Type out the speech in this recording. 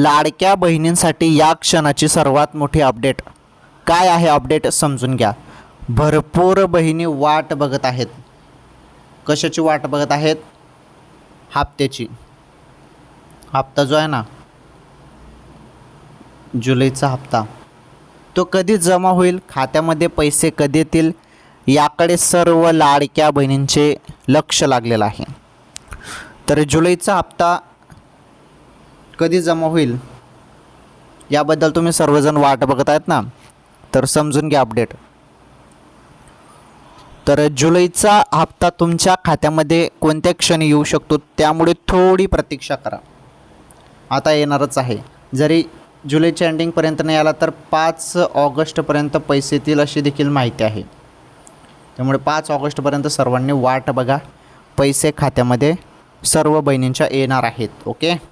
लाडक्या बहिणींसाठी या क्षणाची सर्वात मोठी अपडेट. काय आहे अपडेट समजून घ्या. भरपूर बहिणी वाट बघत आहेत. कशाची वाट बघत आहेत? हप्त्याची. हप्ता जो आहे ना जुलैचा हप्ता. तो कधी जमा होईल खात्यामध्ये पैसे कधी येतील याकडे सर्व लाडक्या बहिणींचे लक्ष लागलेलं आहे. तर जुलैचा हप्ता कधी जमा होईल? याबद्दल तुम्ही सर्वजण वाट बघत आहेत ना? तर समजून घ्या अपडेट. तर जुलैचा हप्ता तुमच्या खात्यामध्ये कोणत्या क्षणी येऊ शकतो? त्यामुळे थोडी प्रतीक्षा करा. आता येणारच आहे. जरी जुलैच्या एंडिंगपर्यंत नाही आला तर पाच ऑगस्टपर्यंत पैसे येतील अशी देखील माहिती आहे. त्यामुळे पाच ऑगस्टपर्यंत सर्वांनी वाट बघा. पैसे खात्यामध्ये सर्व बहिणींच्या येणार आहेत. ओके?